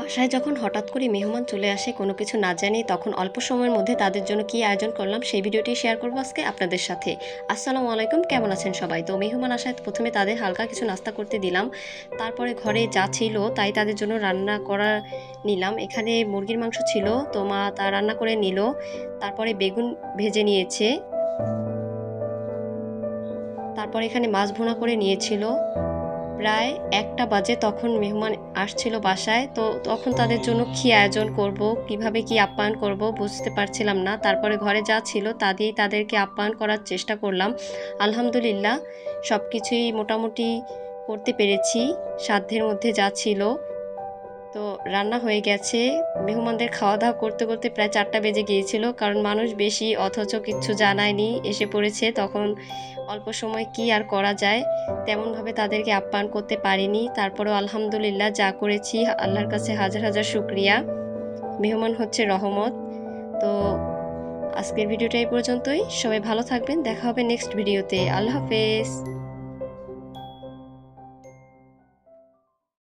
বাসায় যখন হঠাৎ করে মেহমান চলে আসে, কোনো কিছু না জানি তখন অল্প সময়ের মধ্যে তাদের জন্য কি আয়োজন করলাম সেই ভিডিওটি শেয়ার করব আজকে আপনাদের সাথে। আসসালামু আলাইকুম, কেমন আছেন সবাই? তো মেহমান আসায় প্রথমে তাদের হালকা কিছু নাস্তা করতে দিলাম। তারপরে ঘরে যা ছিল তাই তাদের জন্য রান্না করা নিলাম। এখানে মুরগির মাংস ছিল, তো মা তা রান্না করে নিল। তারপরে বেগুন ভেজে নিয়েছে। তারপরে এখানে মাছ ভুনা করে নিয়েছিল। প্রায় একটা বাজে তখন মেহমান আসছিল বাসায়, তো তখন তাদের জন্য কী আয়োজন করব, কীভাবে কি আপ্যায়ন করব বুঝতে পারছিলাম না। তারপরে ঘরে যা ছিল তা দিয়েই তাদেরকে আপ্যায়ন করার চেষ্টা করলাম। আলহামদুলিল্লাহ সব কিছুই মোটামুটি করতে পেরেছি। সাধ্যের মধ্যে যা ছিল তো রান্না হয়ে গেছে। মেহমানদের খাওয়া দাওয়া করতে করতে প্রায় চারটা বেজে গিয়েছিল। কারণ মানুষ বেশি, অথচ কিচ্ছু জানায়নি। এসে পড়েছে, তখন অল্প সময় কি আর করা যায়? তেমনভাবে তাদেরকে আপ্যায়ন করতে পারিনি। তারপরেও আলহামদুলিল্লাহ যা করেছি, আল্লাহর কাছে হাজার হাজার শুক্রিয়া। মেহমান হচ্ছে রহমত। তো আজকের ভিডিওটা এই পর্যন্তই। সবাই ভালো থাকবেন। দেখা হবে নেক্সট ভিডিওতে আল্লাহ হাফেজ।